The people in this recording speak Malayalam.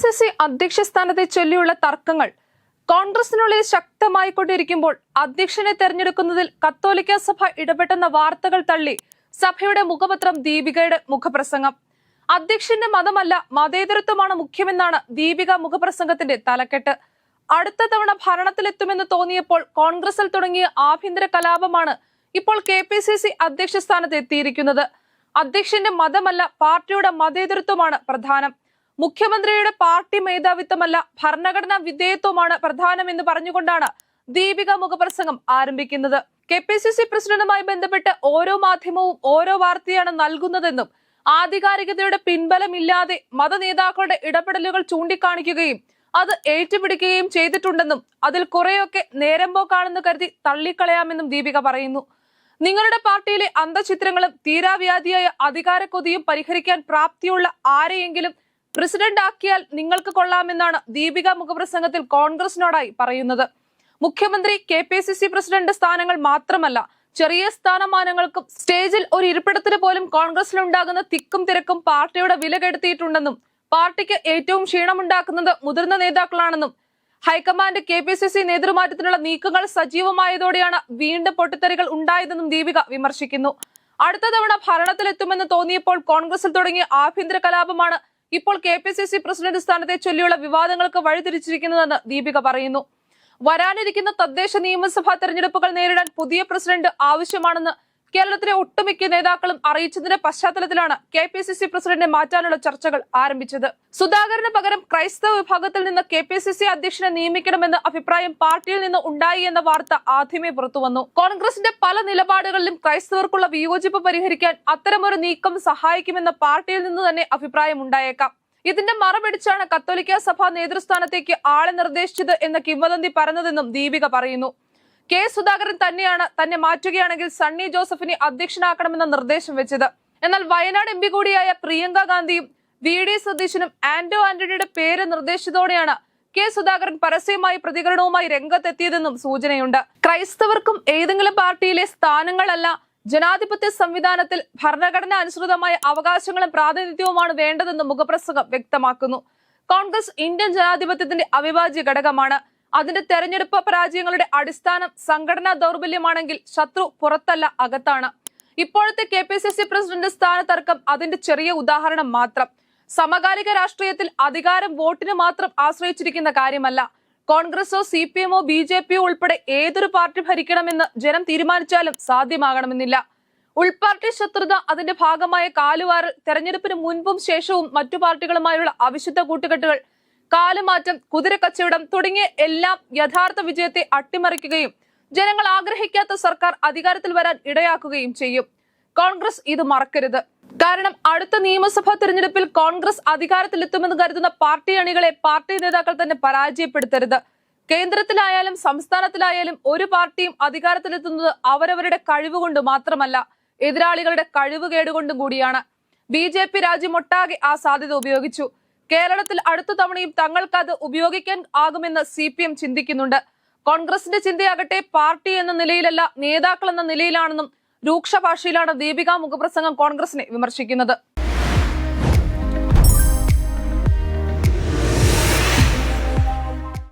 സി സി അധ്യക്ഷ സ്ഥാനത്തെ ചൊല്ലിയുള്ള തർക്കങ്ങൾ കോൺഗ്രസിനുള്ളിൽ ശക്തമായിക്കൊണ്ടിരിക്കുമ്പോൾ അധ്യക്ഷനെ തെരഞ്ഞെടുക്കുന്നതിൽ കത്തോലിക്ക സഭ ഇടപെട്ടെന്ന വാർത്തകൾ തള്ളി സഭയുടെ മുഖപത്രം ദീപികയുടെ മുഖപ്രസംഗം. അധ്യക്ഷന്റെ മതമല്ല മതേതരത്വമാണ് മുഖ്യമെന്നാണ് ദീപിക മുഖപ്രസംഗത്തിന്റെ തലക്കെട്ട്. അടുത്ത തവണ ഭരണത്തിലെത്തുമെന്ന് തോന്നിയപ്പോൾ കോൺഗ്രസിൽ തുടങ്ങിയ ആഭ്യന്തര കലാപമാണ് ഇപ്പോൾ കെ പി സി സി അധ്യക്ഷ സ്ഥാനത്ത് എത്തിയിരിക്കുന്നത്. അധ്യക്ഷന്റെ മതമല്ല പാർട്ടിയുടെ മതേതരത്വമാണ് പ്രധാനം. മുഖ്യമന്ത്രിയുടെ പാർട്ടി മേധാവിത്വമല്ല ഭരണഘടനാ വിധേയത്വമാണ് പ്രധാനമെന്ന് പറഞ്ഞുകൊണ്ടാണ് ദീപിക മുഖപ്രസംഗം ആരംഭിക്കുന്നത്. കെ പി സി സി പ്രസിഡന്റുമായി ബന്ധപ്പെട്ട് ഓരോ മാധ്യമവും ഓരോ വാർത്തയാണ് നൽകുന്നതെന്നും ആധികാരികതയുടെ പിൻബലമില്ലാതെ മതനേതാക്കളുടെ ഇടപെടലുകൾ ചൂണ്ടിക്കാണിക്കുകയും അത് ഏറ്റുപിടിക്കുകയും ചെയ്തിട്ടുണ്ടെന്നും അതിൽ കുറെയൊക്കെ നേരമ്പോക്കാണെന്ന് കരുതി തള്ളിക്കളയാമെന്നും ദീപിക പറയുന്നു. നിങ്ങളുടെ പാർട്ടിയിലെ അന്തചിത്രങ്ങളും തീരാവ്യാധിയായ അധികാരക്കൊതിയും പരിഹരിക്കാൻ പ്രാപ്തിയുള്ള ആരെയെങ്കിലും പ്രസിഡന്റ് ആക്കിയാൽ നിങ്ങൾക്ക് കൊള്ളാമെന്നാണ് ദീപിക മുഖപ്രസംഗത്തിൽ കോൺഗ്രസിനോടായി പറയുന്നത്. മുഖ്യമന്ത്രി K P C C president സ്ഥാനങ്ങൾ മാത്രമല്ല ചെറിയ സ്ഥാനമാനങ്ങൾക്കും സ്റ്റേജിൽ ഒരു ഇരിപ്പിടത്തിന് പോലും കോൺഗ്രസിലുണ്ടാകുന്ന തിക്കും തിരക്കും പാർട്ടിയുടെ വില കെടുത്തിയിട്ടുണ്ടെന്നും പാർട്ടിക്ക് ഏറ്റവും ക്ഷീണമുണ്ടാക്കുന്നത് മുതിർന്ന നേതാക്കളാണെന്നും high command K P C C നേതൃമാറ്റത്തിനുള്ള നീക്കങ്ങൾ സജീവമായതോടെയാണ് വീണ്ടും പൊട്ടിത്തെറികൾ ഉണ്ടായതെന്നും ദീപിക വിമർശിക്കുന്നു. അടുത്ത തവണ ഭരണത്തിലെത്തുമെന്ന് തോന്നിയപ്പോൾ കോൺഗ്രസിൽ തുടങ്ങിയ ആഭ്യന്തര കലാപമാണ് ഇപ്പോൾ K P C C president സ്ഥാനത്തെ ചൊല്ലിയുള്ള വിവാദങ്ങൾക്ക് വഴിതിരിച്ചിരിക്കുന്നതെന്ന് ദീപിക പറയുന്നു. വരാനിരിക്കുന്ന തദ്ദേശ നിയമസഭാ തെരഞ്ഞെടുപ്പുകൾ നേരിടാൻ പുതിയ പ്രസിഡന്റ് ആവശ്യമാണെന്ന് കേരളത്തിലെ ഒട്ടുമിക്ക നേതാക്കളും അറിയിച്ചതിന്റെ പശ്ചാത്തലത്തിലാണ് കെ പി സി സി പ്രസിഡന്റിനെ മാറ്റാനുള്ള ചർച്ചകൾ ആരംഭിച്ചത്. സുധാകരന് പകരം ക്രൈസ്തവ വിഭാഗത്തിൽ നിന്ന് കെ പി സി സി അധ്യക്ഷനെ നിയമിക്കണമെന്ന അഭിപ്രായം പാർട്ടിയിൽ നിന്ന് ഉണ്ടായി എന്ന വാർത്ത ആദ്യമേ പുറത്തുവന്നു. കോൺഗ്രസിന്റെ പല നിലപാടുകളിലും ക്രൈസ്തവർക്കുള്ള വിയോജിപ്പ് പരിഹരിക്കാൻ അത്തരമൊരു നീക്കം സഹായിക്കുമെന്ന പാർട്ടിയിൽ നിന്ന് തന്നെ അഭിപ്രായം ഉണ്ടായേക്കാം. ഇതിന്റെ മറപിടിച്ചാണ് കത്തോലിക്ക സഭ നേതൃസ്ഥാനത്തേക്ക് ആളെ നിർദ്ദേശിച്ചത് എന്ന കിംവദന്തി പറഞ്ഞതെന്നും ദീപിക പറയുന്നു. കെ സുധാകരൻ തന്നെയാണ് തന്നെ മാറ്റുകയാണെങ്കിൽ സണ്ണി ജോസഫിനെ അധ്യക്ഷനാക്കണമെന്ന നിർദ്ദേശം വെച്ചത്. എന്നാൽ വയനാട് എം കൂടിയായ പ്രിയങ്ക ഗാന്ധിയും വി ഡി സതീശനും ആന്റോ ആന്റണിയുടെ പേര് നിർദ്ദേശിച്ചതോടെയാണ് കെ സുധാകരൻ പരസ്യമായി പ്രതികരണവുമായി രംഗത്തെത്തിയതെന്നും സൂചനയുണ്ട്. ക്രൈസ്തവർക്കും ഏതെങ്കിലും പാർട്ടിയിലെ സ്ഥാനങ്ങളല്ല ജനാധിപത്യ സംവിധാനത്തിൽ ഭരണഘടന അനുസൃതമായ അവകാശങ്ങളും പ്രാതിനിധ്യവുമാണ് വേണ്ടതെന്ന് മുഖപ്രസംഗം വ്യക്തമാക്കുന്നു. കോൺഗ്രസ് ഇന്ത്യൻ ജനാധിപത്യത്തിന്റെ അവിഭാജ്യ ഘടകമാണ്. അതിന്റെ തെരഞ്ഞെടുപ്പ് പരാജയങ്ങളുടെ അടിസ്ഥാനം സംഘടനാ ദൗർബല്യമാണെങ്കിൽ ശത്രു പുറത്തല്ല അകത്താണ്. ഇപ്പോഴത്തെ K P C C president സ്ഥാനത്തർക്കം അതിന്റെ ചെറിയ ഉദാഹരണം മാത്രം. സമകാലിക രാഷ്ട്രീയത്തിൽ അധികാരം വോട്ടിന് മാത്രം ആശ്രയിച്ചിരിക്കുന്ന കാര്യമല്ല. കോൺഗ്രസോ സി പി എമ്മോ ബി ജെ പിയോ ഉൾപ്പെടെ ഏതൊരു പാർട്ടി ഭരിക്കണമെന്ന് ജനം തീരുമാനിച്ചാലും സാധ്യമാകണമെന്നില്ല. ഉൾപാർട്ടി ശത്രുത അതിന്റെ ഭാഗമായ കാലുവാറൽ തെരഞ്ഞെടുപ്പിന് മുൻപും ശേഷവും മറ്റു പാർട്ടികളുമായുള്ള അവിശുദ്ധ കൂട്ടുകെട്ടുകൾ കാലുമാറ്റം കുതിരക്കച്ചവടം തുടങ്ങിയ എല്ലാം യഥാർത്ഥ വിജയത്തെ അട്ടിമറിക്കുകയും ജനങ്ങൾ ആഗ്രഹിക്കാത്ത സർക്കാർ അധികാരത്തിൽ വരാൻ ഇടയാക്കുകയും ചെയ്യും. കോൺഗ്രസ് ഇത് മറക്കരുത്. കാരണം അടുത്ത നിയമസഭാ തെരഞ്ഞെടുപ്പിൽ കോൺഗ്രസ് അധികാരത്തിലെത്തുമെന്ന് കരുതുന്ന പാർട്ടി അണികളെ പാർട്ടി നേതാക്കൾ തന്നെ പരാജയപ്പെടുത്തരുത്. കേന്ദ്രത്തിലായാലും സംസ്ഥാനത്തിലായാലും ഒരു പാർട്ടിയും അധികാരത്തിലെത്തുന്നത് അവരവരുടെ കഴിവുകൊണ്ട് മാത്രമല്ല എതിരാളികളുടെ കഴിവ് കേടുകൊണ്ടും കൂടിയാണ്. ബി ജെ പി രാജ്യമൊട്ടാകെ ആ സാധ്യത ഉപയോഗിച്ചു. കേരളത്തിൽ അടുത്ത തവണയും തങ്ങൾക്ക് അത് ഉപയോഗിക്കാൻ ആകുമെന്ന് സി പി എം ചിന്തിക്കുന്നുണ്ട്. കോൺഗ്രസിന്റെ ചിന്തയാകട്ടെ പാർട്ടി എന്ന നിലയിലല്ല നേതാക്കൾ എന്ന നിലയിലാണെന്നും രൂക്ഷ ഭാഷയിലാണ് ദീപിക മുഖപ്രസംഗം കോൺഗ്രസിനെ വിമർശിക്കുന്നത്.